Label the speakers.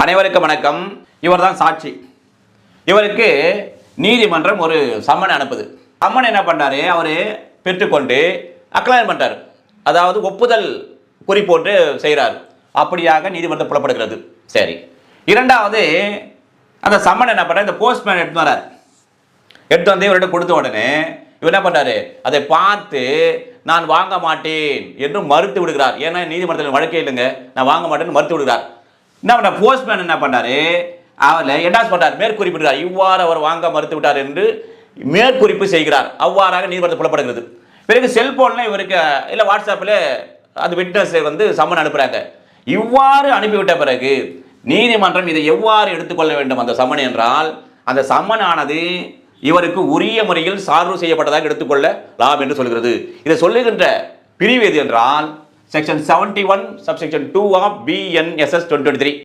Speaker 1: அனைவருக்கும் வணக்கம் இவர் தான் சாட்சி இவருக்கு நீதிமன்றம் ஒரு சம்மன் அனுப்புது சம்மன் என்ன பண்ணார் அவர் பெற்றுக்கொண்டு அக்ளைன் பண்ணுறார் அதாவது ஒப்புதல் குறிப்போட்டு செய்கிறார் அப்படியாக நீதிமன்றம் புலப்படுகிறது சரி இரண்டாவது அந்த சம்மன் என்ன பண்ணார் இந்த போஸ்ட்மேன் எடுத்து வரார் எடுத்து வந்து இவர்கிட்ட கொடுத்த உடனே இவர் என்ன பண்ணுறாரு அதை பார்த்து நான் வாங்க மாட்டேன் என்று மறுத்து விடுகிறார் ஏன்னா நீதிமன்றத்தில் வழக்கே இல்லைங்க நான் வாங்க மாட்டேன்னு மறுத்து விடுகிறார் என்ன பண்ண போஸ்ட்மேன் என்ன பண்ணார் அவளை என்டாஸ் பண்ணார் மேற்குறிப்பிட்டார் இவ்வாறு அவர் வாங்க மறுத்து விட்டார் என்று மேற்குறிப்பு செய்கிறார் அவ்வாறாக நீதிமன்றத்தில் புலப்படுகிறது பிறகு செல்போனில் இவருக்கு இல்லை வாட்ஸ்அப்பில் அந்த விட்னஸை வந்து சம்மன் அனுப்புகிறாங்க இவ்வாறு அனுப்பிவிட்ட பிறகு நீதிமன்றம் இதை எவ்வாறு எடுத்துக்கொள்ள வேண்டும் அந்த சம்மன் என்றால் அந்த சம்மன் ஆனது இவருக்கு உரிய முறையில் சார்பு செய்யப்பட்டதாக எடுத்துக்கொள்ள லாபம் என்று சொல்கிறது இதை சொல்லுகின்ற பிரிவு எது என்றால் Section 71, subsection 2 of BNSS 2023.